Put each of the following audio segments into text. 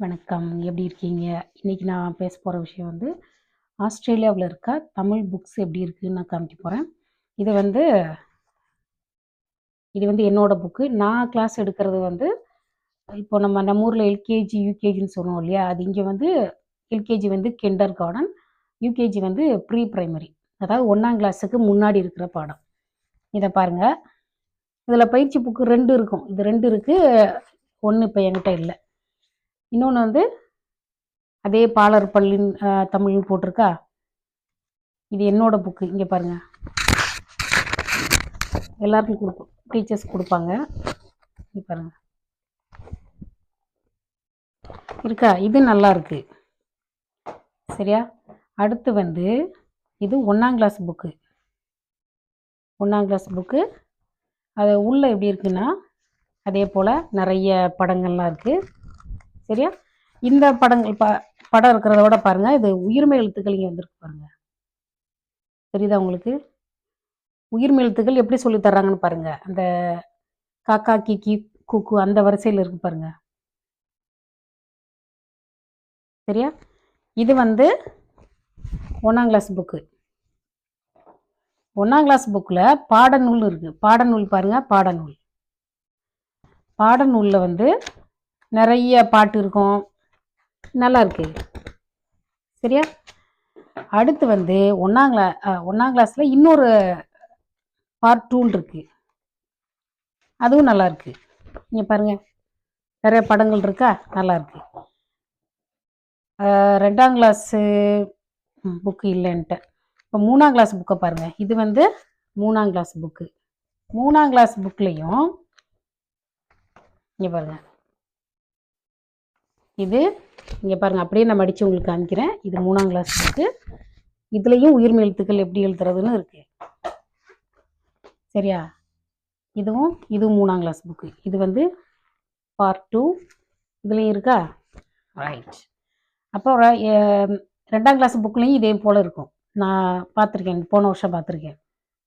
வணக்கம். எப்படி இருக்கீங்க? இன்றைக்கி நான் பேச போகிற விஷயம் வந்து ஆஸ்திரேலியாவில் இருக்க தமிழ் புக்ஸ் எப்படி இருக்குதுன்னு நான் காமிக்க போகிறேன் இது வந்து இது வந்து என்னோடய புக்கு நான் கிளாஸ் எடுக்கிறது வந்து இப்போ நம்ம நம்ம ஊரில் எல்கேஜி யூகேஜின்னு சொல்லுவோம் இல்லையா? அது இங்கே வந்து எல்கேஜி வந்து கிண்டர் கார்டன் யூகேஜி வந்து ப்ரீ ப்ரைமரி அதாவது ஒன்றாம் கிளாஸுக்கு முன்னாடி இருக்கிற பாடம். இதை பாருங்கள் இதில் பயிற்சி புக்கு ரெண்டு இருக்கும். இது ரெண்டு இருக்குது ஒன்று இப்போ என்கிட்ட இல்லை. இன்னொன்று வந்து அதே பாலர் பள்ளின் தமிழ்னு போட்டிருக்கா? இது என்னோட புக்கு இங்கே பாருங்கள் எல்லாருக்கும் கொடுப்போம் டீச்சர்ஸ் கொடுப்பாங்க. இங்கே பாருங்கள் இருக்கா? இது நல்லா இருக்கு. சரியா? அடுத்து வந்து இது ஒன்றாம் கிளாஸ் புக்கு ஒன்றாம் கிளாஸ் புக்கு அது உள்ளே எப்படி இருக்குன்னா அதே போல் நிறைய படங்கள்லாம் இருக்குது சரியா? இந்த படங்கள் ப படம் இருக்கிறத விட பாருங்க இது உயிர்மை எழுத்துக்கள் இங்கே வந்திருக்கு பாருங்க. தெரியுதா உங்களுக்கு? உயிர்மை எழுத்துக்கள் எப்படி சொல்லி தர்றாங்கன்னு பாருங்க. அந்த காக்கா கிக்கி குக்கு அந்த வரிசையில் இருக்கு பாருங்க. சரியா? இது வந்து ஒன்றாம் கிளாஸ் புக்கு ஒன்றாம் கிளாஸ் புக்கில் பாடநூல் இருக்கு. பாடநூல் பாருங்க பாடநூல். பாடநூலில் வந்து நிறைய பாட்டு இருக்கும். நல்லா இருக்கு. சரியா? அடுத்து வந்து ஒன்றாம் கிளா ஒன்றாம் கிளாஸில் இன்னொரு பார்ட் டூல் இருக்கு. அதுவும் நல்லா இருக்கு. பாருங்கள் பாருங்க. நிறைய படங்கள் இருக்கா? நல்லா இருக்கு. ரெண்டாம் கிளாஸு புக்கு இல்லைன்ட்டு. இப்போ மூணாம் கிளாஸ் புக்கை பாருங்கள் இது வந்து மூணாம் கிளாஸ் புக்கு மூணாம் கிளாஸ் புக்லேயும் இங்கே பாருங்கள் இது இங்கே பாருங்க அப்படியே நான் மடித்து உங்களுக்கு காமிக்கிறேன். இது மூணாம் கிளாஸ் புக்கு இதுலேயும் உயிர்மை எழுத்துக்கள் எப்படி எழுதுறதுன்னு இருக்கு. சரியா? இதுவும் இதுவும் மூணாம் கிளாஸ் புக்கு இது வந்து பார்ட் டூ இதுலேயும் இருக்கா? ரைட் அப்புறம் எ- ரெண்டாம் கிளாஸ் புக்லேயும் இதே போல் இருக்கும். நான் பார்த்துருக்கேன் போன வருஷம் பார்த்துருக்கேன்.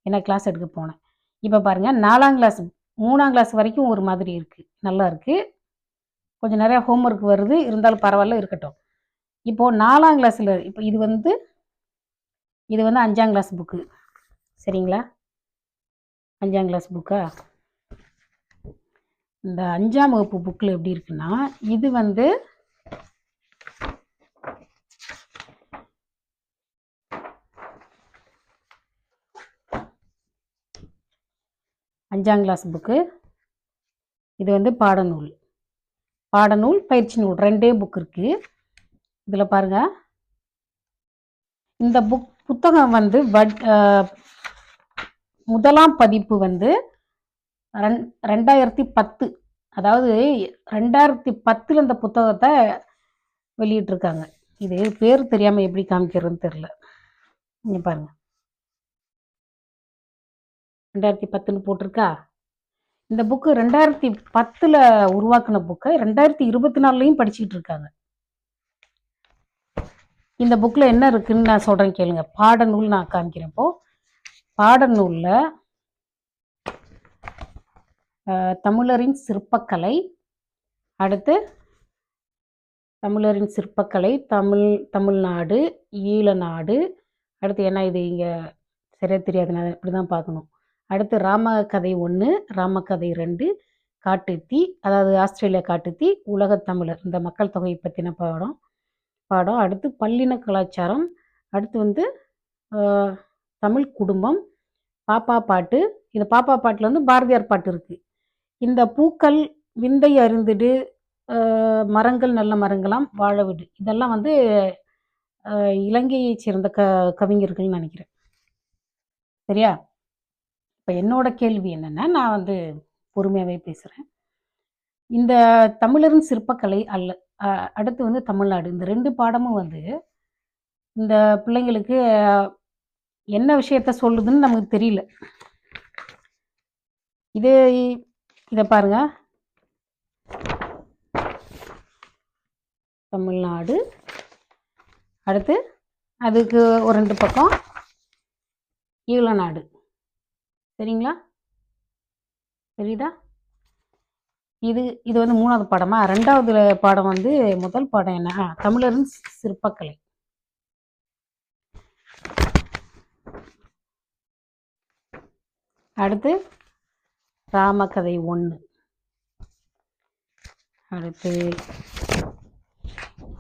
ஏன்னா கிளாஸ் எடுக்க போனேன். இப்போ பாருங்கள் நாலாம் கிளாஸ் மூணாம் கிளாஸ் வரைக்கும் ஒரு மாதிரி இருக்குது நல்லா இருக்குது கொஞ்சம் நிறைய ஹோம்ஒர்க் வருது. இருந்தாலும் பரவாயில்ல இருக்கட்டும். இப்போது நாலாம் கிளாஸில் இப்போ இது வந்து இது வந்து அஞ்சாம் கிளாஸ் புக்கு சரிங்களா? அஞ்சாம் கிளாஸ் புக்கா இந்த அஞ்சாம் வகுப்பு புக்கில் எப்படி இருக்குன்னா இது வந்து அஞ்சாம் கிளாஸ் புக்கு இது வந்து பாடநூல். பாடநூல் பயிற்சி நூல் ரெண்டே புக் இருக்குது இதில் பாருங்க. இந்த புக் புத்தகம் வந்து வட் முதலாம் பதிப்பு வந்து ரெண் ரெண்டாயிரத்தி பத்து அதாவது ரெண்டாயிரத்தி பத்தில் இந்த புத்தகத்தை வெளியிட்டிருக்காங்க. இது பேர் தெரியாமல் எப்படி காமிக்கிறதுன்னு தெரில நீங்கள் பாருங்கள் ரெண்டாயிரத்தி பத்துன்னு போட்டிருக்கா? இந்த புக்கு ரெண்டாயிரத்தி பத்தில் உருவாக்கின புக்கை ரெண்டாயிரத்தி இருபத்தி நாலுலையும் படிச்சுக்கிட்டு இருக்காங்க. இந்த புக்கில் என்ன இருக்குன்னு நான் சொல்கிறேன் கேளுங்க. பாடநூல் நான் காமிக்கிறப்போ பாடநூலில் தமிழரின் சிற்பக்கலை அடுத்து தமிழரின் சிற்பக்கலை தமிழ் தமிழ்நாடு ஈழநாடு அடுத்து என்ன இது இங்கே சரியாக தெரியாது நான் இப்படி தான் பார்க்கணும். அடுத்து ராமகதை ஒன்று ராமகதை ரெண்டு காட்டுத்தீ அதாவது ஆஸ்திரேலியா காட்டுத்தீ உலகத்தமிழர் இந்த மக்கள் தொகையை பற்றின பாடம். பாடம். அடுத்து பல்லின கலாச்சாரம். அடுத்து வந்து தமிழ் குடும்பம். பாப்பா பாட்டு. இந்த பாப்பா பாட்டில் வந்து பாரதியார் பாட்டு இருக்குது இந்த பூக்கள் விந்தை அறிந்திடு மரங்கள் நல்ல மரங்களாம் வாழ விடு. இதெல்லாம் வந்து இலங்கையைச் சேர்ந்த க கவிஞர்கள்னு நினைக்கிறேன். சரியா? இப்போ என்னோட கேள்வி என்னென்னா நான் வந்து பொறுமையாகவே பேசுகிறேன் இந்த தமிழரின் சிற்பக்கலை அல்ல அடுத்து வந்து தமிழ்நாடு. இந்த ரெண்டு பாடமும் வந்து இந்த பிள்ளைங்களுக்கு என்ன விஷயத்த சொல்லுதுன்னு நமக்கு தெரியல. இது இதை பாருங்க. தமிழ்நாடு. அடுத்து அதுக்கு ஒரு ரெண்டு பக்கம் ஈழநாடு. சரிங்களா? தெரியுதா? இது இது வந்து மூணாவது பாடமா? ரெண்டாவது பாடம் வந்து முதல் பாடம் என்ன? தமிழரின் சிற்பக்கலை. அடுத்து ராமகதை ஒன்று அடுத்து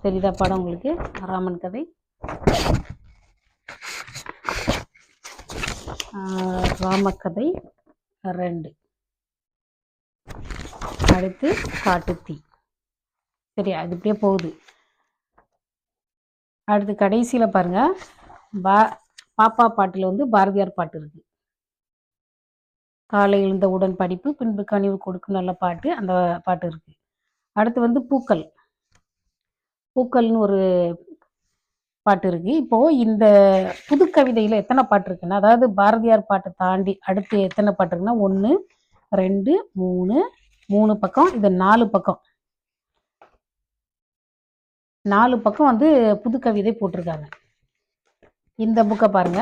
தெரியுதா படம் உங்களுக்கு? ராமன் கதை. ராமக்கதை ரெண்டு. அடுத்து காட்டுத்தீ. சரி அது இப்படியே போகுது. அடுத்து கடைசியில் பாருங்க. பா பாப்பா பாட்டில் வந்து பாரதியார் பாட்டு இருக்கு. காலை எழுந்தவுடன் படிப்பு பின்பு கனிவு கொடுக்கும் நல்ல பாட்டு அந்த பாட்டு இருக்கு. அடுத்து வந்து பூக்கள். பூக்கள்னு ஒரு பாட்டு இருக்கு. இப்போ இந்த புது கவிதையில எத்தனை பாட்டு இருக்குன்னா அதாவது பாரதியார் பாட்டை தாண்டி அடுத்து எத்தனை பாட்டு இருக்குன்னா ஒன்று ரெண்டு மூணு மூணு பக்கம் இது நாலு பக்கம். நாலு பக்கம் வந்து புது கவிதை போட்டிருக்காங்க. இந்த புக்கை பாருங்க.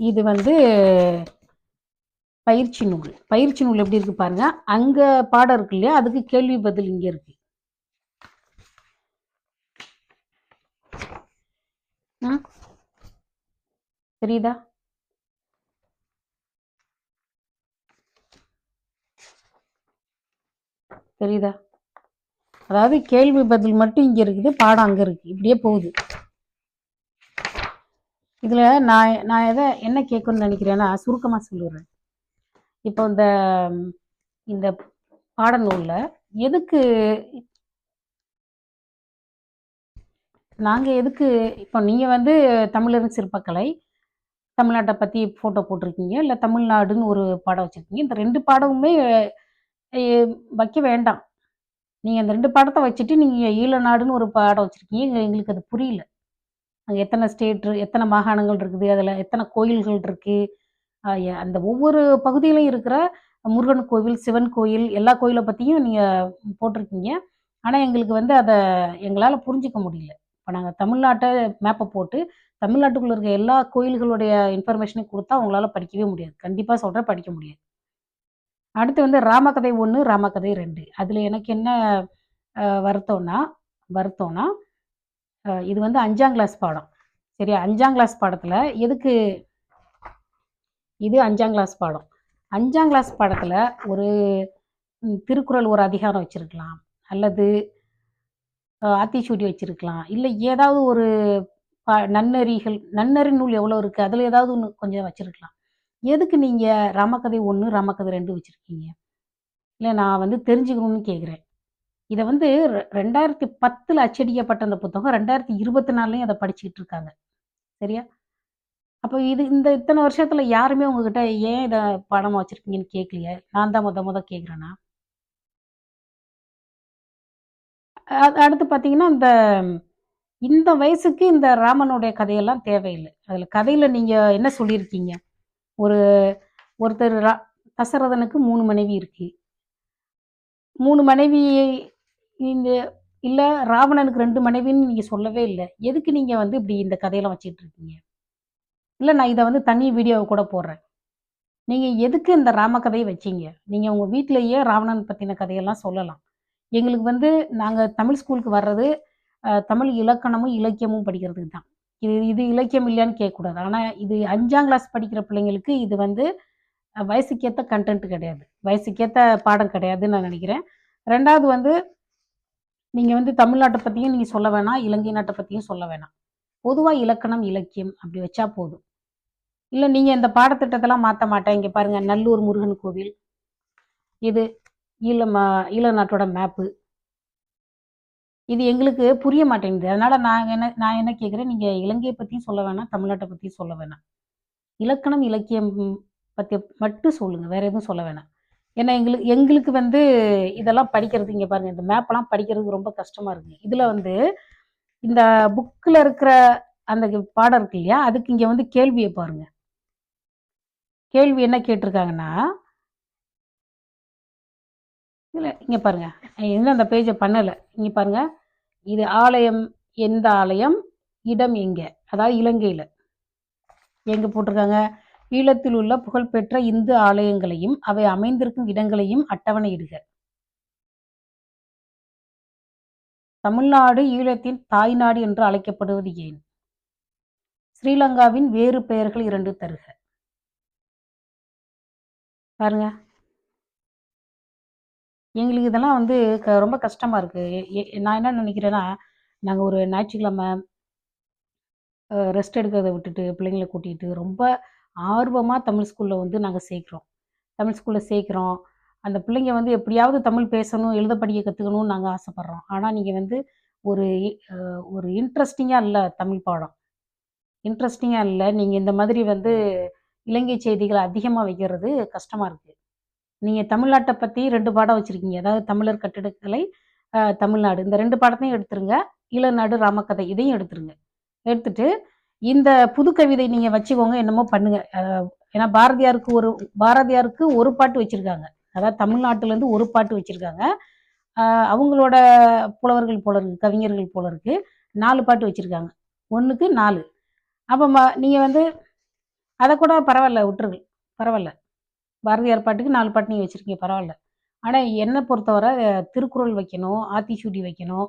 இது வந்து பயிற்சி நூல். பயிற்சி நூல் எப்படி இருக்கு பாருங்க. அங்க பாடம் இருக்கு இல்லையா? அதுக்கு கேள்வி பதில் இங்க இருக்கு. தெரியுதா? தெரியுதா? அதாவது கேள்வி பதில் மட்டும் இங்க இருக்குது பாடம் அங்க இருக்கு. இப்படியே போகுது. இதுல நான் நான் எதை என்ன கேட்கணும்னு நினைக்கிறேன்னா சுருக்கமா சொல்லிடுறேன். இப்போ இந்த இந்த பாடநூல்ல எதுக்கு நாங்கள் எதுக்கு இப்போ நீங்கள் வந்து தமிழரின் சிற்பக்கலை தமிழ்நாட்டை பற்றி ஃபோட்டோ போட்டிருக்கீங்க இல்லை தமிழ்நாடுன்னு ஒரு பாடம் வச்சுருக்கீங்க இந்த ரெண்டு பாடமுமே வைக்க வேண்டாம். நீங்கள் அந்த ரெண்டு பாடத்தை வச்சுட்டு நீங்க ஈழநாடுன்னு ஒரு பாடம் வச்சுருக்கீங்க எங்களுக்கு அது புரியல. அங்கே எத்தனை ஸ்டேட் எத்தனை மாகாணங்கள் இருக்குது அதில் எத்தனை கோயில்கள் இருக்குது அந்த ஒவ்வொரு பகுதியிலும் இருக்கிற முருகன் கோவில் சிவன் கோயில் எல்லா கோயிலை பற்றியும் நீங்கள் போட்டிருக்கீங்க. ஆனால் எங்களுக்கு வந்து அதை எங்களால் புரிஞ்சுக்க முடியல. இப்போ நாங்கள் தமிழ்நாட்டை மேப்பை போட்டு தமிழ்நாட்டுக்குள்ள இருக்க எல்லா கோயில்களுடைய இன்ஃபர்மேஷனையும் கொடுத்தா அவங்களால படிக்கவே முடியாது. கண்டிப்பாக சொல்கிறேன் படிக்க முடியாது. அடுத்து வந்து ராமகதை ஒன்று ராமகதை ரெண்டு. அதில் எனக்கு என்ன வருத்தம்னா வருத்தம்னா இது வந்து அஞ்சாம் கிளாஸ் பாடம். சரியா? அஞ்சாம் கிளாஸ் பாடத்தில் எதுக்கு இது அஞ்சாம் கிளாஸ் பாடம். அஞ்சாம் கிளாஸ் பாடத்தில் ஒரு திருக்குறள் ஒரு அதிகாரம் வச்சுருக்கலாம். அல்லது ஆத்திச்சூடி வச்சிருக்கலாம். இல்லை ஏதாவது ஒரு ப- நன்னெறிகள் நன்னறி நூல் எவ்வளோ இருக்கு? அதில் ஏதாவது ஒன்று கொஞ்சம் வச்சிருக்கலாம். எதுக்கு நீங்க ராமகதை ஒன்று ராமகதை ரெண்டு வச்சிருக்கீங்க? இல்லை நான் வந்து தெரிஞ்சுக்கணும்னு கேட்குறேன் இதை வந்து ரெ- ரெண்டாயிரத்தி பத்தில் அச்சடிக்கப்பட்ட அந்த புத்தகம் ரெண்டாயிரத்தி இருபத்தி நாலுலையும் அதை படிச்சுக்கிட்டு இருக்காங்க. சரியா? அப்போ இது இந்த இத்தனை வருஷத்துல யாருமே உங்ககிட்ட ஏன் இதை பாடமா வச்சிருக்கீங்கன்னு கேட்கலையே நான் தான் முத முத கேட்குறேன்னா அடுத்து பார்த்தீங்கன்னா இந்த இந்த வயசுக்கு இந்த ராமனுடைய கதையெல்லாம் தேவையில்லை. அதில் கதையில் நீங்கள் என்ன சொல்லியிருக்கீங்க? ஒரு ஒருத்தர் ரா தசரதனுக்கு மூணு மனைவி இருக்கு. மூணு மனைவி இந்த இல்லை ராவணனுக்கு ரெண்டு மனைவின்னு நீங்கள் சொல்லவே இல்லை. எதுக்கு நீங்கள் வந்து இப்படி இந்த கதையெல்லாம் வச்சுட்டு இருக்கீங்க இல்லை நான் இதை வந்து தனி வீடியோவை கூட போடுறேன். நீங்கள் எதுக்கு இந்த ராம கதையை வச்சீங்க? நீங்கள் உங்கள் வீட்டிலேயே ராவணன் பற்றின கதையெல்லாம் சொல்லலாம். எங்களுக்கு வந்து நாங்கள் தமிழ் ஸ்கூலுக்கு வர்றது தமிழ் இலக்கணமும் இலக்கியமும் படிக்கிறதுக்கு தான். இது இது இலக்கியம் இல்லையான்னு கேட்கக்கூடாது. ஆனால் இது அஞ்சாம் கிளாஸ் படிக்கிற பிள்ளைங்களுக்கு இது வந்து வயசுக்கேற்ற கண்டென்ட் கிடையாது. வயசுக்கேற்ற பாடம் கிடையாதுன்னு நான் நினைக்கிறேன். ரெண்டாவது வந்து நீங்கள் வந்து தமிழ்நாட்டை பற்றியும் நீங்கள் சொல்ல வேணாம் இலங்கை நாட்டை பற்றியும் சொல்ல வேணாம். பொதுவாக இலக்கணம் இலக்கியம் அப்படி வச்சா போதும். இல்லை நீங்கள் இந்த பாடத்திட்டத்தெல்லாம் மாற்ற மாட்டேன். இங்கே பாருங்கள் நல்லூர் முருகன் கோவில். இது ஈழ மா ஈழ நாட்டோட மேப்பு இது எங்களுக்கு புரிய மாட்டேங்குது. அதனால நான் என்ன நான் என்ன கேட்குறேன் நீங்கள் இலங்கையை பற்றியும் சொல்ல வேணாம் தமிழ்நாட்டை பற்றியும் சொல்ல வேணாம். இலக்கணம் இலக்கியம் பற்றி மட்டும் சொல்லுங்கள் வேற எதுவும் சொல்ல வேணாம். ஏன்னா எங்களுக்கு எங்களுக்கு வந்து இதெல்லாம் படிக்கிறது இங்கே பாருங்க இந்த மேப்பெல்லாம் படிக்கிறது ரொம்ப கஷ்டமாக இருக்குது இதில் வந்து இந்த புக்கில் இருக்கிற அந்த பாடம் இருக்கு இல்லையா அதுக்கு இங்கே வந்து கேள்வியை பாருங்க. கேள்வி என்ன கேட்டிருக்காங்கன்னா இல்லை இங்கே பாருங்கள் இன்னும் அந்த பேஜை பண்ணலை. இங்கே பாருங்கள் இது ஆலயம் எந்த ஆலயம் இடம் எங்கே? அதாவது இலங்கையில். எங்கே போட்டிருக்காங்க? ஈழத்தில் உள்ள புகழ்பெற்ற இந்து ஆலயங்களையும் அவை அமைந்திருக்கும் இடங்களையும் அட்டவணையிடுக. தமிழ்நாடு ஈழத்தின் தாய்நாடு என்று அழைக்கப்படுவது ஏன்? ஸ்ரீலங்காவின் வேறு பெயர்கள் இரண்டு தருக. பாருங்க. எங்களுக்கு இதெல்லாம் வந்து க ரொம்ப கஷ்டமாக இருக்குது நான் என்ன நினைக்கிறேன்னா நாங்கள் ஒரு ஞாயிற்றுக்கிழமை ரெஸ்ட் எடுக்கிறத விட்டுட்டு பிள்ளைங்களை கூட்டிகிட்டு ரொம்ப ஆர்வமாக தமிழ் ஸ்கூலில் வந்து நாங்கள் சேர்க்குறோம். தமிழ் ஸ்கூலில் சேர்க்குறோம். அந்த பிள்ளைங்க வந்து எப்படியாவது தமிழ் பேசணும் எழுத படிக்க கற்றுக்கணும்னு நாங்கள் ஆசைப்பட்றோம். ஆனால் நீங்கள் வந்து ஒரு ஒரு இன்ட்ரெஸ்டிங்காக இல்லை தமிழ் பாடம். இன்ட்ரெஸ்டிங்காக இல்லை. நீங்கள் இந்த மாதிரி வந்து இலங்கை செய்திகளை அதிகமாக வைக்கிறது கஷ்டமாக இருக்குது நீங்கள் தமிழ்நாட்டை பற்றி ரெண்டு பாடம் வச்சுருக்கீங்க. அதாவது தமிழர் கட்டிடக்கலை தமிழ்நாடு. இந்த ரெண்டு பாடத்தையும் எடுத்துருங்க. இளநாடு ராமக்கதை இதையும் எடுத்துருங்க. எடுத்துட்டு இந்த புது கவிதை நீங்கள் வச்சுக்கோங்க என்னமோ பண்ணுங்க. ஏன்னா பாரதியாருக்கு ஒரு பாரதியாருக்கு ஒரு பாட்டு வச்சுருக்காங்க. அதாவது தமிழ்நாட்டிலேருந்து ஒரு பாட்டு வச்சுருக்காங்க. அவங்களோட புலவர்கள் போல இருக்கு கவிஞர்கள் போல இருக்கு. நாலு பாட்டு வச்சுருக்காங்க. ஒன்றுக்கு நாலு. அப்போ நீங்கள் வந்து அதை கூட பரவாயில்ல விட்டுருங்க. பரவாயில்ல. பாரதியார் பாட்டுக்கு நாலு பாட்டு நீங்கள் வச்சுருக்கீங்க பரவாயில்ல. ஆனால் என்னை பொறுத்தவரை திருக்குறள் வைக்கணும் ஆத்திச்சூடி வைக்கணும்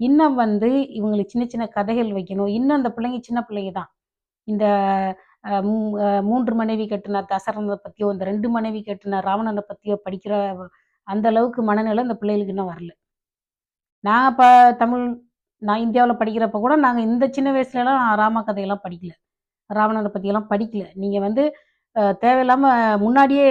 இன்னும் வந்து இவங்களுக்கு சின்ன சின்ன கதைகள் வைக்கணும் இன்னும் அந்த பிள்ளைங்க சின்ன பிள்ளைங்க தான். இந்த மூ- மூன்று மனைவி கட்டின தசரனை பற்றியோ இந்த ரெண்டு மனைவி கட்டின ராவணனை பற்றியோ படிக்கிற அந்த அளவுக்கு மனநிலை இந்த பிள்ளைகளுக்கு இன்னும் வரல. நான் இப்போ தமிழ் நான் இந்தியாவில் படிக்கிறப்ப கூட நாங்கள் இந்த சின்ன வயசுலலாம் ராம கதையெல்லாம் படிக்கல. ராவணனை பற்றியெல்லாம் படிக்கல. நீங்கள் வந்து தேவையில்லாமல் முன்னாடியே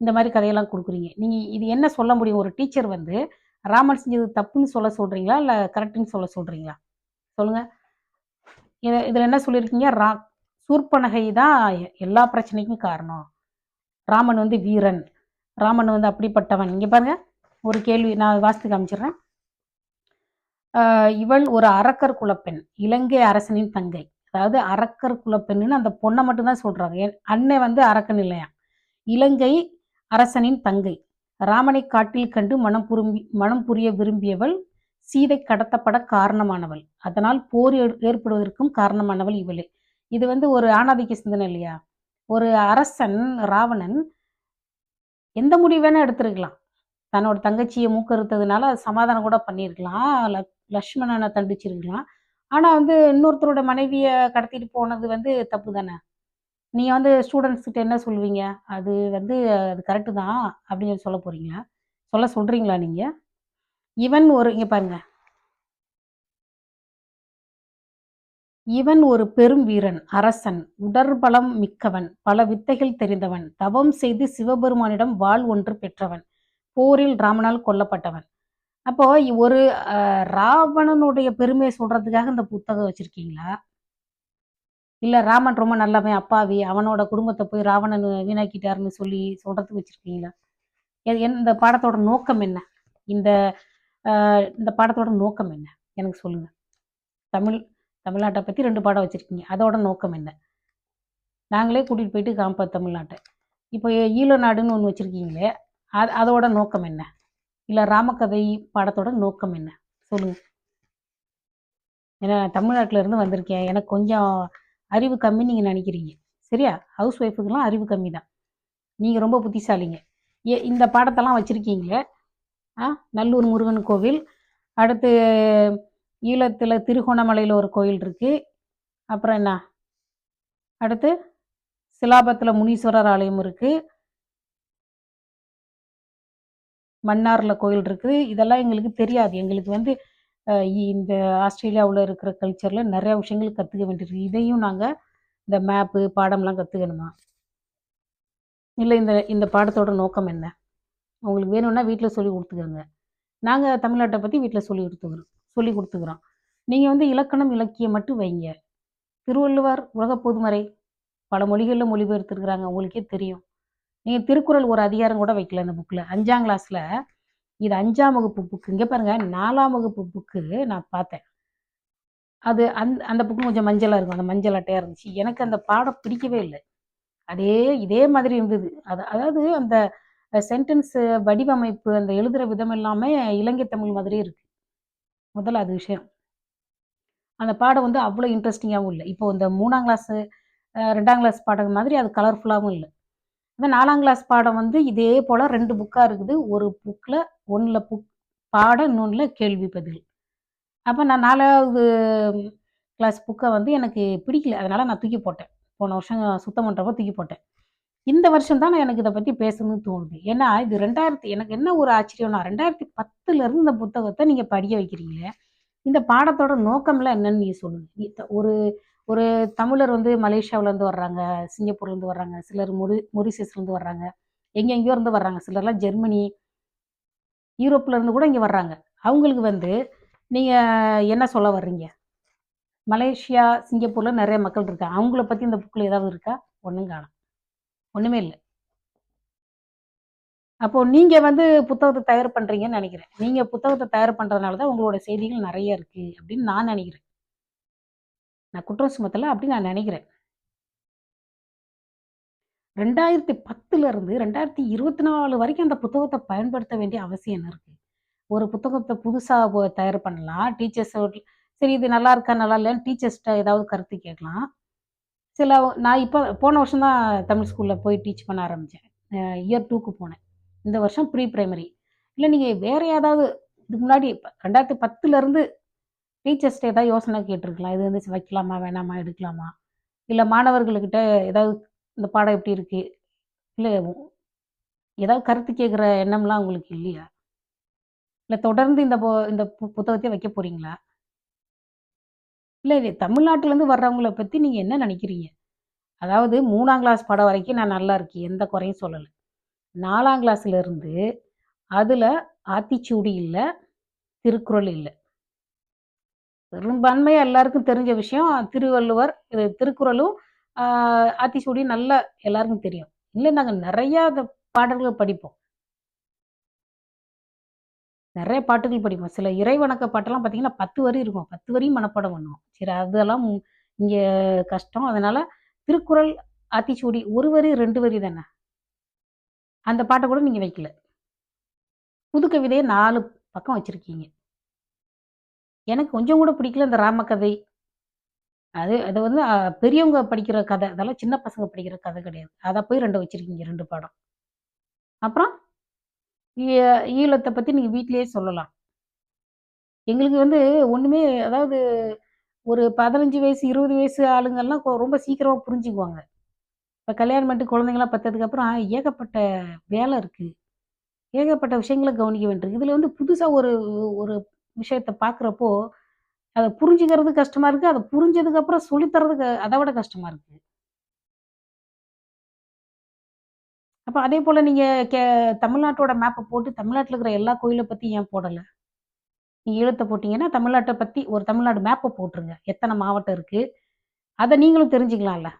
இந்த மாதிரி கதையெல்லாம் கொடுக்குறீங்க. நீங்கள் இது என்ன சொல்ல முடியும்? ஒரு டீச்சர் வந்து ராமன் செஞ்சது தப்புன்னு சொல்ல சொல்கிறீங்களா இல்லை கரெக்டுன்னு சொல்ல சொல்கிறீங்களா சொல்லுங்கள் இதை இதில் என்ன சொல்லியிருக்கீங்க? ரா சூர்பனகை தான் எல்லா பிரச்சனைக்கும் காரணம். ராமன் வந்து வீரன். ராமன் வந்து அப்படிப்பட்டவன். இங்கே பாருங்க. ஒரு கேள்வி நான் வாசித்து காமிச்சிடுறேன். இவள் ஒரு அரக்கர் குலப்பெண். இலங்கை அரசனின் தங்கை. அதாவது அரக்கர் குலப்பெண்ணுன்னு அந்த பொண்ணை மட்டும்தான் சொல்றாங்க. அன்னை வந்து அரக்கன் இல்லையா? இலங்கை அரசனின் தங்கை. ராமனை காட்டில் கண்டு மனம் புரும்பி மனம் புரிய விரும்பியவள் சீதை கடத்தப்பட காரணமானவள். அதனால் போர் ஏற்படுவதற்கும் காரணமானவள் இவளே. இது வந்து ஒரு ஆணாதிக்க சிந்தனை இல்லையா? ஒரு அரசன் ராவணன் எந்த முடிவு வேணா எடுத்திருக்கலாம். தன்னோட தங்கச்சியை மூக்கறுத்ததுனால அது சமாதானம் கூட பண்ணியிருக்கலாம். ல- லக்ஷ்மணனை தண்டிச்சிருக்கலாம். ஆனால் வந்து இன்னொருத்தரோட மனைவியை கடத்திட்டு போனது வந்து தப்பு தானே நீங்கள் வந்து ஸ்டூடெண்ட்ஸ்கிட்ட என்ன சொல்லுவீங்க? அது வந்து அது கரெக்டு தான் அப்படின்னு சொல்லி சொல்ல போகிறீங்களா சொல்ல சொல்கிறீங்களா நீங்கள் இவன் ஒரு இங்கே பாருங்க. இவன் ஒரு பெரும் வீரன் அரசன் உடற்பலம் மிக்கவன் பல வித்தைகள் தெரிந்தவன் தவம் செய்து சிவபெருமானிடம் வாள் ஒன்று பெற்றவன் போரில் ராமனால் கொல்லப்பட்டவன். அப்போ ஒரு ராவணனுடைய பெருமையை சொல்றதுக்காக இந்த புத்தகம் வச்சிருக்கீங்களா? இல்ல ராமன் ரொம்ப நல்லவன் அப்பாவி அவனோட குடும்பத்தை போய் ராவணன் வீணாக்கிட்டாருன்னு சொல்லி சொல்றதுக்கு வச்சிருக்கீங்களா? எ- என்- இந்த பாடத்தோட நோக்கம் என்ன? இந்த இந்த பாடத்தோட நோக்கம் என்ன? எனக்கு சொல்லுங்க. தமிழ் தமிழ்நாட்டை பத்தி ரெண்டு பாடம் வச்சிருக்கீங்க. அதோட நோக்கம் என்ன? நாங்களே கூட்டிட்டு போயிட்டு காமிப்போம் தமிழ்நாட்டை. இப்போ ஈழ நாடுன்னு ஒன்று வச்சிருக்கீங்களே அது அதோட நோக்கம் என்ன? இல்லை ராமகதை பாடத்தோட நோக்கம் என்ன? சொல்லுங்க. ஏன்னா நான் தமிழ்நாட்டுல இருந்து வந்திருக்கேன். எனக்கு கொஞ்சம் அறிவு கம்மி நீங்கள் நினைக்கிறீங்க. சரியா? ஹவுஸ் ஒய்ஃபுக்கெல்லாம் அறிவு கம்மி தான். நீங்கள் ரொம்ப புத்திசாலிங்க. ஏ இந்த பாடத்தெல்லாம் வச்சுருக்கீங்களே? ஆ நல்லூர் முருகன் கோவில். அடுத்து ஈழத்தில் திருகோணமலையில் ஒரு கோயில் இருக்குது அப்புறம் என்ன? அடுத்து சிலாபத்தில் முனீஸ்வரர் ஆலயம் இருக்குது மன்னாரில் கோயில் இருக்குது. இதெல்லாம் எங்களுக்கு தெரியாது. எங்களுக்கு வந்து இந்த ஆஸ்திரேலியாவில் இருக்கிற கல்ச்சரில் நிறைய விஷயங்கள் கற்றுக்க வேண்டியிருக்கு. இதையும் நாங்கள் இந்த மேப்பு பாடம்லாம் கற்றுக்கணுமா இல்லை இந்த இந்த பாடத்தோட நோக்கம் என்ன? உங்களுக்கு வேணும்னா வீட்டில் சொல்லி கொடுத்துக்கோங்க. நாங்கள் தமிழ்நாட்டை பற்றி வீட்டில் சொல்லி கொடுத்துக்கிறோம். சொல்லி கொடுத்துக்கிறோம். நீங்கள் வந்து இலக்கணம் இலக்கியம் மட்டும் வைங்க. திருவள்ளுவர் உலக பொதுமறை பல மொழிகளில் மொழிபெயர்த்துருக்குறாங்க. உங்களுக்கே தெரியும். நீங்கள் திருக்குறள் ஒரு அதிகாரம் கூட வைக்கல அந்த புக்கில் அஞ்சாம் கிளாஸில் இது அஞ்சாம் வகுப்பு புக்கு இங்கே பாருங்க நாலாம் வகுப்பு புக்கு நான் பார்த்தேன். அது அந் அந்த புக்கு கொஞ்சம் மஞ்சளாக இருக்கும் அந்த மஞ்சள் அட்டையாக இருந்துச்சு. எனக்கு அந்த பாடம் பிடிக்கவே இல்லை. அதே இதே மாதிரி இருந்தது. அது அதாவது அந்த சென்டென்ஸு வடிவமைப்பு அந்த எழுதுகிற விதம் எல்லாமே இலங்கை தமிழ் மாதிரி இருக்கு. முதல்ல அது விஷயம். அந்த பாடம் வந்து அவ்வளோ இன்ட்ரெஸ்டிங்காகவும் இல்லை. இப்போ இந்த மூணாம் கிளாஸு ரெண்டாம் கிளாஸ் பாடம் மாதிரி அது கலர்ஃபுல்லாகவும் இல்லை. இந்த நாலாம் கிளாஸ் பாடம் வந்து இதே போல் ரெண்டு புக்காக இருக்குது. ஒரு புக்கில் ஒன்றில் புக் பாடம் இன்னொன்றில் கேள்வி பதில். அப்போ நான் நாலாவது கிளாஸ் புக்கை வந்து எனக்கு பிடிக்கல. அதனால் நான் தூக்கி போட்டேன். போன வருஷம் சுத்தம் பண்ணுறப்போ தூக்கி போட்டேன். இந்த வருஷம் தான் நான் எனக்கு இதை பற்றி பேசணும்னு தோணுது. ஏன்னா இது ரெண்டாயிரத்தி எனக்கு என்ன ஒரு ஆச்சரியம்னா ரெண்டாயிரத்தி பத்துலேருந்து இந்த புத்தகத்தை நீங்கள் படிய வைக்கிறீங்களே இந்த பாடத்தோட நோக்கம்லாம் என்னன்னு நீங்கள் சொல்லுங்கள் ஒரு ஒரு தமிழர் வந்து மலேசியாவிலேருந்து வர்றாங்க சிங்கப்பூர்லேருந்து வர்றாங்க சிலர் மொரி மொரிசியஸ்லேருந்து வர்றாங்க எங்கெங்கேயோ இருந்து வர்றாங்க. சிலர்லாம் ஜெர்மனி யூரோப்லேருந்து கூட இங்கே வர்றாங்க. அவங்களுக்கு வந்து நீங்கள் என்ன சொல்ல வர்றீங்க? மலேசியா சிங்கப்பூரில் நிறைய மக்கள் இருக்காங்க அவங்கள பற்றி இந்த புக்கில் ஏதாவது இருக்கா? ஒன்றும் காணும். ஒன்றுமே இல்லை. அப்போ நீங்கள் வந்து புத்தகத்தை தயார் பண்ணுறீங்கன்னு நினைக்கிறேன். நீங்கள் புத்தகத்தை தயார் பண்ணுறதுனால தான் உங்களோட செய்திகள் நிறைய இருக்குது அப்படின்னு நான் நினைக்கிறேன். நான் குற்றம் சுமத்தலை அப்படின்னு நான் நினைக்கிறேன். ரெண்டாயிரத்தி பத்துல இருந்து ரெண்டாயிரத்தி இருபத்தி நாலு வரைக்கும் அந்த புத்தகத்தை பயன்படுத்த வேண்டிய அவசியம் என்ன இருக்கு? ஒரு புத்தகத்தை புதுசா தயார் பண்ணலாம். டீச்சர்ஸ் சரி இது நல்லா இருக்கா நல்லா இல்லைன்னு டீச்சர்ஸ்கிட்ட ஏதாவது கருத்து கேட்கலாம். சில நான் இப்போ போன வருஷம் தான் தமிழ் ஸ்கூலில் போய் டீச் பண்ண ஆரம்பித்தேன் இயர் டூக்கு போனேன். இந்த வருஷம் ப்ரீ ப்ரைமரி. இல்லை நீங்கள் வேறு ஏதாவது இதுக்கு முன்னாடி ரெண்டாயிரத்தி பத்துலேருந்து டீச்சர்ஸ்கிட்ட ஏதாவது யோசனை கேட்டிருக்கலாம். இது வந்து வைக்கலாமா வேணாமா எடுக்கலாமா? இல்லை மாணவர்கள்கிட்ட ஏதாவது இந்த பாடம் எப்படி இருக்குது இல்லை ஏதாவது கருத்து கேட்குற எண்ணம்லாம் உங்களுக்கு இல்லையா? இல்லை தொடர்ந்து இந்த இந்த புத்தகத்தை வைக்க போகிறீங்களா இல்லை தமிழ்நாட்டிலேருந்து வர்றவங்களை பற்றி நீங்கள் என்ன நினைக்கிறீங்க? அதாவது மூணாம் கிளாஸ் படம் வரைக்கும் நான் நல்லா இருக்கேன். எந்த குறையும் சொல்லலை. நாலாம் கிளாஸ்லேருந்து அதில் ஆத்திச்சூடி இல்லை திருக்குறள் இல்லை. பெரும்பான்மையாக எல்லாருக்கும் தெரிஞ்ச விஷயம். திருவள்ளுவர் இது திருக்குறளும் ஆத்திச்சூடி நல்லா எல்லாருக்கும் தெரியும். இல்லை நாங்கள் நிறையா அந்த பாடல்கள் படிப்போம். நிறைய பாட்டுகள் படிப்போம். சில இறைவணக்க பாட்டெல்லாம் பார்த்தீங்கன்னா பத்து வரி இருக்கும். பத்து வரியும் மனப்பாடம் பண்ணுவோம். சரி அதெல்லாம் இங்கே கஷ்டம். அதனால் திருக்குறள் ஆத்திச்சூடி ஒரு வரி ரெண்டு வரி தானே? அந்த பாட்டை கூட நீங்கள் வைக்கல. புது கவிதையை நாலு பக்கம் வச்சுருக்கீங்க. எனக்கு கொஞ்சம் கூட பிடிக்கல இந்த ராமக்கதை அது அது வந்து பெரியவங்க படிக்கிற கதை. அதெல்லாம் சின்ன பசங்க படிக்கிற கதை கிடையாது. அதை போய் ரெண்டு வச்சுருக்கீங்க ரெண்டு பாடம். அப்புறம் ஈழத்தை பற்றி நீங்கள் வீட்டிலேயே சொல்லலாம். எங்களுக்கு வந்து ஒன்றுமே அதாவது ஒரு பதினஞ்சு வயசு இருபது வயசு ஆளுங்கள்லாம் ரொம்ப சீக்கிரமாக புரிஞ்சுக்குவாங்க. இப்போ கல்யாணம் பண்ணிட்டு குழந்தைங்களாம் பற்றதுக்கப்புறம் ஏகப்பட்ட வேலை இருக்குது ஏகப்பட்ட விஷயங்களை கவனிக்க வேண்டியிருக்கு. இதில் வந்து புதுசாக ஒரு ஒரு விஷயத்தை பார்க்குறப்போ அதை புரிஞ்சுக்கிறது கஷ்டமாக இருக்குது அதை புரிஞ்சதுக்கப்புறம் சொல்லித்தரதுக்கு அதை விட கஷ்டமாக இருக்குது அப்போ அதே போல் நீங்கள் கே தமிழ்நாட்டோட மேப்பை போட்டு தமிழ்நாட்டில் இருக்கிற எல்லா கோயிலை பற்றி ஏன் போடலை? நீங்கள் எழுத்த போட்டிங்கன்னா தமிழ்நாட்டை பற்றி ஒரு தமிழ்நாடு மேப்பை போட்டுருங்க. எத்தனை மாவட்டம் இருக்குது அதை நீங்களும் தெரிஞ்சுக்கலாம்ல.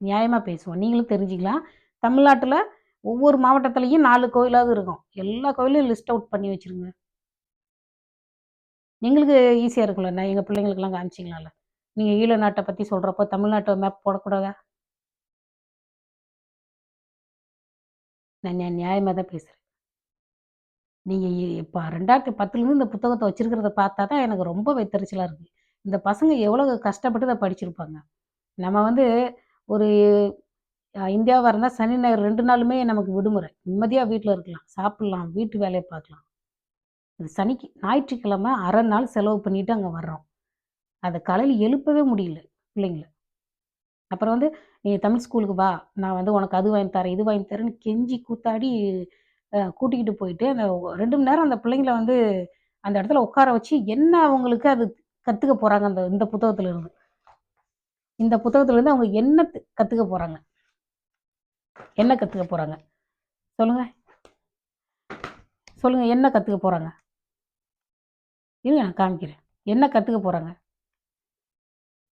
நியாயமாக பேசுவோம். நீங்களும் தெரிஞ்சுக்கலாம். தமிழ்நாட்டில் ஒவ்வொரு மாவட்டத்துலேயும் நாலு கோயிலாவது இருக்கும். எல்லா கோயிலையும் லிஸ்ட் அவுட் பண்ணி வச்சுருங்க. எங்களுக்கு ஈஸியாக இருக்கும்ல நான் எங்கள் பிள்ளைங்களுக்கெல்லாம் காமிச்சிங்களாம்ல நீங்கள் ஈழ நாட்டை பற்றி சொல்கிறப்போ தமிழ்நாட்டை மேப் போடக்கூடாதா? நான் நியாயமாக தான் பேசுகிறேன் நீங்கள் இப்போ ரெண்டாயிரத்தி பத்துலேருந்து இந்த புத்தகத்தை வச்சுருக்கிறத பார்த்தா தான் எனக்கு ரொம்ப வைத்தறிச்சலாக இருக்குது இந்த பசங்க எவ்வளோ கஷ்டப்பட்டு இதை படிச்சிருப்பாங்க. நம்ம வந்து ஒரு இந்தியாவாக இருந்தால் சனி ஞாயிறு ரெண்டு நாளுமே நமக்கு விடுமுறை. நிம்மதியாக வீட்டில் இருக்கலாம் சாப்பிட்லாம் வீட்டு வேலையை பார்க்கலாம். இது சனிக்கு ஞாயிற்றுக்கிழமை அரை நாள் செலவு பண்ணிவிட்டு அங்கே வர்றோம். அதை காலையில் எழுப்பவே முடியல பிள்ளைங்கள. அப்புறம் வந்து நீ தமிழ் ஸ்கூலுக்கு வா. நான் வந்து உனக்கு அது வாங்கி தரேன் இது வாங்கி தரேன்னு கெஞ்சி கூத்தாடி கூட்டிக்கிட்டு போயிட்டு அந்த ரெண்டு மணி நேரம் அந்த பிள்ளைங்கள வந்து அந்த இடத்துல உட்கார வச்சு என்ன அவங்களுக்கு அது கற்றுக்க போகிறாங்க அந்த இந்த புத்தகத்துலேருந்து இந்த புத்தகத்துலேருந்து அவங்க என்ன கற்றுக்க போகிறாங்க என்ன கற்றுக்க போகிறாங்க சொல்லுங்கள் சொல்லுங்கள் என்ன கற்றுக்க போகிறாங்க இருங்க நான் காமிக்கிறேன். என்ன கற்றுக்க போகிறாங்க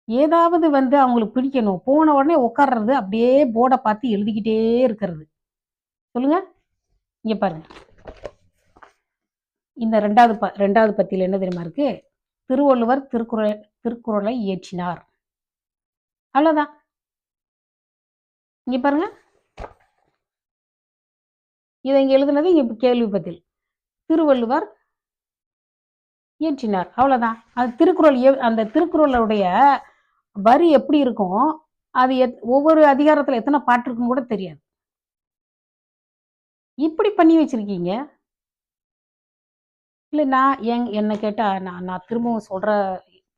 ஏதாவது வந்து அவங்களுக்கு பிடிக்கணும். போன உடனே உட்கார்றது அப்படியே போர்டை பார்த்து எழுதிக்கிட்டே இருக்கிறது. சொல்லுங்க. இங்கே பாருங்க. இந்த ரெண்டாவது ப ரெண்டாவது பத்தியில் என்ன தெரியுமா இருக்கு? திருவள்ளுவர் திருக்குறள் திருக்குறளை இயற்றினார். அவ்வளோதான் இங்கே பாருங்க. இதை இங்கே எழுதுனது இங்கே கேள்வி பதில் திருவள்ளுவர் இயற்றினார் அவ்வளோதான் அது திருக்குறள் அந்த திருக்குறளுடைய வரி எப்படி இருக்கும் அது எத் ஒவ்வொரு அதிகாரத்தில் எத்தனை பாட்டு இருக்கும் கூட தெரியாது. இப்படி பண்ணி வச்சிருக்கீங்க? இல்லை நான் எங் என்னை கேட்டால் நான் நான் திரும்பவும் சொல்கிற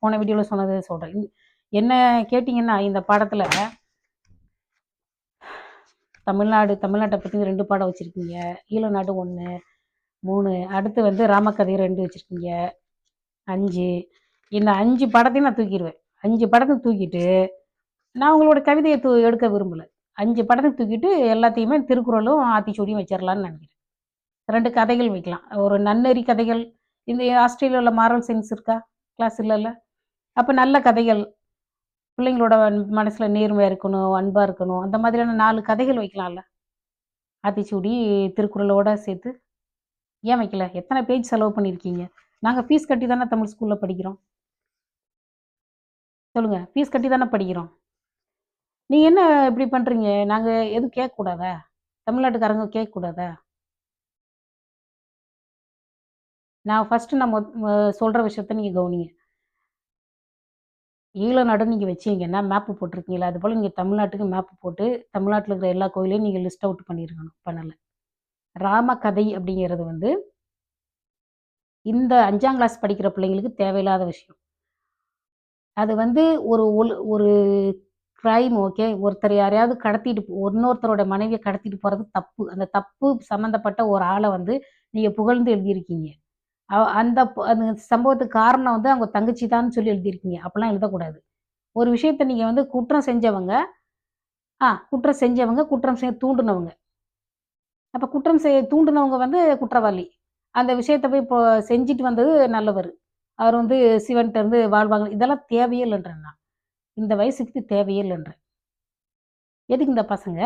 போன வீடியோவில் சொன்னது சொல்கிறேன் என்ன கேட்டிங்கன்னா இந்த பாடத்தில் தமிழ்நாடு தமிழ்நாட்டை பற்றி ரெண்டு பாடம் வச்சுருக்கீங்க. ஈழநாடு ஒன்று மூணு அடுத்து வந்து ராமக்கதை ரெண்டு வச்சுருக்கீங்க. அஞ்சு. இந்த அஞ்சு படத்தையும் நான் தூக்கிடுவேன். அஞ்சு படத்தையும் தூக்கிட்டு நான் உங்களோட கவிதையை தூ எடுக்க விரும்பலை. அஞ்சு படத்தையும் தூக்கிட்டு எல்லாத்தையுமே திருக்குறளும் ஆத்திச்சூடியும் வச்சிடலான்னு நினைக்கிறேன். ரெண்டு கதைகள் வைக்கலாம். ஒரு நன்னெறி கதைகள். இந்த ஆஸ்திரேலியாவில் மாரல் சயின்ஸ் இருக்கா? கிளாஸ் இல்லைல்ல. அப்போ நல்ல கதைகள். பிள்ளைங்களோட மனசில் நேர்மையாக இருக்கணும் அன்பாக இருக்கணும். அந்த மாதிரியான நாலு கதைகள் வைக்கலாம்ல. ஆத்திச்சூடி திருக்குறளோட சேர்த்து. ஏன் வைக்கல? எத்தனை பேஜ் செலவு பண்ணியிருக்கீங்க? நாங்கள் ஃபீஸ் கட்டி தானே தமிழ் ஸ்கூலில் படிக்கிறோம். சொல்லுங்கள் ஃபீஸ் கட்டி தானே படிக்கிறோம். நீங்கள் என்ன இப்படி பண்ணுறீங்க நாங்கள் எதுவும் கேட்கக்கூடாதா? தமிழ்நாட்டுக்காரங்க கேட்கக்கூடாதா? நான் ஃபஸ்ட்டு நம்ம சொல்கிற விஷயத்த நீங்கள் கவனிங்க. ஈழ நாடு நீங்கள் வச்சீங்கன்னா மேப்பு போட்டிருக்கீங்களா? அது போல் நீங்கள் தமிழ்நாட்டுக்கு மேப்பு போட்டு தமிழ்நாட்டில் இருக்கிற எல்லா கோயிலையும் நீங்கள் லிஸ்ட் அவுட் பண்ணியிருக்கணும் பண்ணலை. ராமகதை அப்படிங்கிறது வந்து இந்த அஞ்சாம் கிளாஸ் படிக்கிற பிள்ளைங்களுக்கு தேவையில்லாத விஷயம். அது வந்து ஒரு ஒரு க்ரைம் ஓகே ஒருத்தர் யாரையாவது கடத்திட்டு இன்னொருத்தரோட மனைவியை கடத்திட்டு போகிறது தப்பு. அந்த தப்பு சம்மந்தப்பட்ட ஒரு ஆளை வந்து நீங்கள் புகழ்ந்து எழுதியிருக்கீங்க. அந்த அந்த சம்பவத்துக்கு காரணம் வந்து அவங்க தங்கச்சி தான் சொல்லி எழுதியிருக்கீங்க. அப்போல்லாம் எழுதக்கூடாது. ஒரு விஷயத்த நீங்கள் வந்து குற்றம் செஞ்சவங்க ஆ குற்றம் செஞ்சவங்க குற்றம் செய்ய தூண்டினவங்க. அப்போ குற்றம் செய்ய தூண்டினவங்க வந்து குற்றவாளி. அந்த விஷயத்த போய் இப்போ செஞ்சுட்டு வந்தது நல்லவர். அவர் வந்து சிவன்கிட்ட இருந்து வாழ்வாங்க இதெல்லாம் தேவையே இல்லைன்றேன் நான் இந்த வயசுக்கு தேவையே இல்லைன்றேன் எதுக்கு இந்த பசங்க?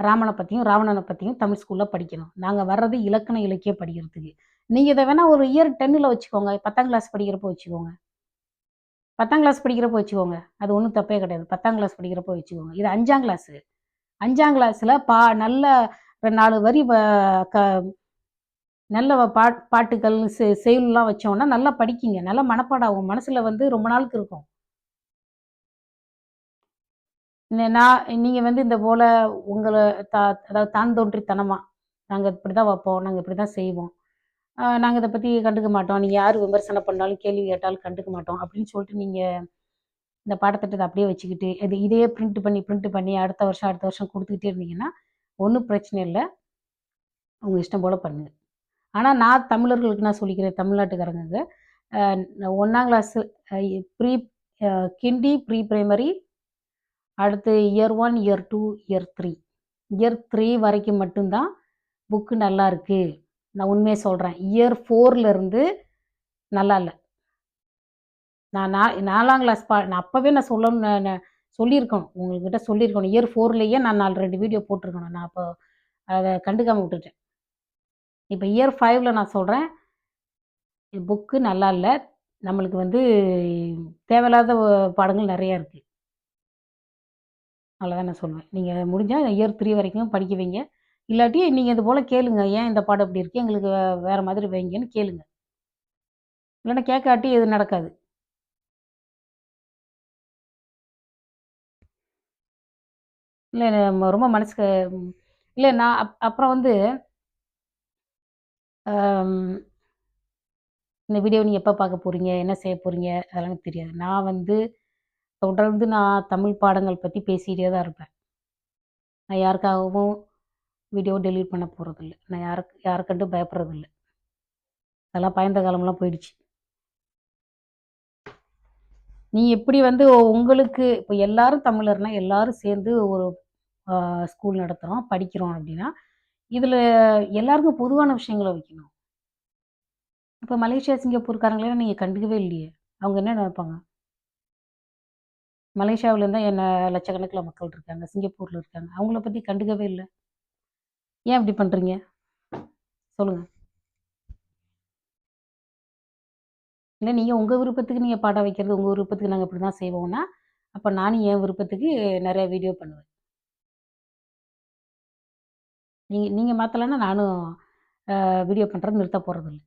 ராமனை பற்றியும் ராவணனை பற்றியும் தமிழ் ஸ்கூலில் படிக்கணும். நாங்கள் வர்றது இலக்கண இலக்கியம் படிக்கிறதுக்கு. நீங்கள் இதை வேணால் ஒரு இயர் டென்னில் வச்சுக்கோங்க. பத்தாம் கிளாஸ் படிக்கிறப்போ வச்சுக்கோங்க. பத்தாம் கிளாஸ் படிக்கிறப்போ வச்சுக்கோங்க. அது ஒன்றும் தப்பே கிடையாது. பத்தாம் கிளாஸ் படிக்கிறப்போ வச்சுக்கோங்க. இது அஞ்சாம் கிளாஸு அஞ்சாம் கிளாஸில் பா நல்ல நாலு வரி க நல்ல பா பாட்டுகள் செ செயல்லாம் வச்சோன்னா நல்லா படிக்கிங்க. நல்லா மனப்பாடாகும் மனசில் வந்து ரொம்ப நாளுக்கு இருக்கும். நான் நீங்கள் வந்து இந்த போல் உங்களை தா அதாவது தான் தோன்றித்தனமாக நாங்கள் இப்படி தான் வைப்போம் நாங்கள் இப்படி தான் செய்வோம் நாங்கள் இதை பற்றி கண்டுக்க மாட்டோம். நீங்கள் யார் விமர்சனம் பண்ணாலும் கேள்வி கேட்டாலும் கண்டுக்க மாட்டோம். அப்படின்னு சொல்லிட்டு நீங்கள் இந்த பாடத்திட்டத்தை அப்படியே வச்சுக்கிட்டு இது இதே பிரிண்ட் பண்ணி பிரிண்ட் பண்ணி அடுத்த வருஷம் அடுத்த வருஷம் கொடுத்துக்கிட்டே இருந்தீங்கன்னா ஒன்றும் பிரச்சனை இல்லை. உங்கள் இஷ்டம் போல் பண்ணுங்கள் ஆனால் நான் தமிழர்களுக்கு நான் சொல்லிக்கிறேன் தமிழ்நாட்டுக்காரங்க ஒன்றாம் கிளாஸு ப்ரீ கிண்டி ப்ரீ ப்ரைமரி அடுத்து year one year two year three year three வரைக்கும் மட்டும்தான் புக்கு நல்லா இருக்குது நான் உண்மையை சொல்கிறேன் இயர் ஃபோர்லேருந்து நல்லா இல்லை. நான் நான் நாலாம் கிளாஸ் பா நான் அப்போவே நான் சொல்லணும்னு சொல்லியிருக்கணும். உங்கள்கிட்ட சொல்லியிருக்கணும். இயர் ஃபோர்லேயே நான் நாலு ரெண்டு வீடியோ போட்டிருக்கணும். நான் அப்போ அதை கண்டுக்காமல் விட்டுட்டேன். இப்போ இயர் ஃபைவ்ல நான் சொல்கிறேன் புக்கு நல்லா இல்லை. நம்மளுக்கு வந்து தேவையில்லாத பாடங்கள் நிறையா இருக்குது அவ்வளோதான் நான் சொல்லுவேன் நீங்கள் முடிஞ்சால் இயர் த்ரீ வரைக்கும் படிக்க வைங்க. இல்லாட்டி நீங்கள் இது போல் கேளுங்க. ஏன் இந்த பாடம் இப்படி இருக்குது எங்களுக்கு வேறு மாதிரி வைங்கன்னு கேளுங்க. இல்லைன்னா கேட்காட்டி எதுவும் நடக்காது. இல்லை ரொம்ப மனசுக்கு இல்லை நான் அப் அப்புறம் வந்து இந்த வீடியோ நீங்கள் எப்போ பார்க்க போகிறீங்க என்ன செய்ய போகிறீங்க அதெல்லாம் எனக்கு தெரியாது. நான் வந்து தொடர்ந்து நான் தமிழ் பாடங்கள் பற்றி பேசிகிட்டே தான் இருப்பேன். நான் யாருக்காகவும் வீடியோ டெலீட் பண்ண போகிறதில்ல நான் யாருக்கு யாருக்கண்டும் பயப்படுறதில்ல. அதெல்லாம் பயந்த காலம்லாம் போயிடுச்சு. நீ எப்படி வந்து உங்களுக்கு இப்போ எல்லாரும் தமிழர்னா எல்லாரும் சேர்ந்து ஒரு ஸ்கூல் நடத்துகிறோம் படிக்கிறோம் அப்படின்னா இதில் எல்லாருக்கும் பொதுவான விஷயங்களை வைக்கணும். இப்போ மலேசியா சிங்கப்பூர்காரங்களே நீங்கள் கண்டுக்கவே இல்லையே. அவங்க என்ன நினைப்பாங்க? மலேசியாவில் இருந்தால் என்ன லட்சக்கணக்கில் மக்கள் இருக்காங்க சிங்கப்பூரில் இருக்காங்க அவங்கள பற்றி கண்டுக்கவே இல்லை. ஏன் இப்படி பண்ணுறீங்க சொல்லுங்கள் இல்லை நீங்கள் உங்கள் விருப்பத்துக்கு நீங்கள் பாடம் வைக்கிறது உங்கள் விருப்பத்துக்கு நாங்கள் இப்படி தான் செய்வோம்னா அப்போ நானும் என் விருப்பத்துக்கு நிறைய வீடியோ பண்ணுவேன். நீங்கள் நீங்கள் மாற்றலைன்னா நானும் வீடியோ பண்ணுறது நிறுத்த போகிறதில்ல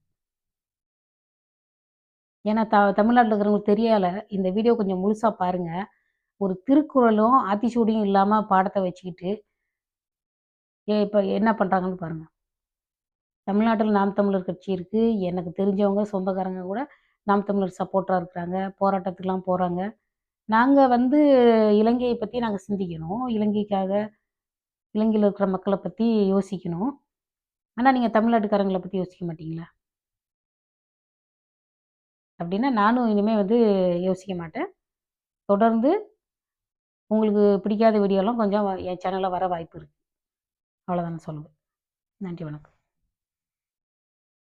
ஏன்னா த தமிழ்நாட்டில் இருக்கிறவங்களுக்கு தெரியலை இந்த வீடியோ கொஞ்சம் முழுசாக பாருங்கள் ஒரு திருக்குறளும் ஆத்திச்சூடியும் இல்லாமல் பாடத்தை வச்சுக்கிட்டு ஏ இப்போ என்ன பண்ணுறாங்கன்னு பாருங்கள் தமிழ்நாட்டில் நாம் தமிழர் கட்சி இருக்குது எனக்கு தெரிஞ்சவங்க சொந்தக்காரங்க கூட நாம் தமிழர் சப்போர்ட்டாக இருக்கிறாங்க. போராட்டத்துக்கெலாம் போகிறாங்க நாங்கள் வந்து இலங்கையை பற்றி நாங்கள் சிந்திக்கணும். இலங்கைக்காக இலங்கையில் இருக்கிற மக்களை பற்றி யோசிக்கணும். ஆனால் நீங்கள் தமிழ்நாட்டுக்காரங்களை பற்றி யோசிக்க மாட்டீங்களா? அப்படின்னா நானும் இனிமேல் வந்து யோசிக்க மாட்டேன். தொடர்ந்து உங்களுக்கு பிடிக்காத வீடியோலாம் கொஞ்சம் என் சேனலில் வர வாய்ப்பு இருக்குது அவ்வளோதான சொல்லுவேன். நன்றி வணக்கம்.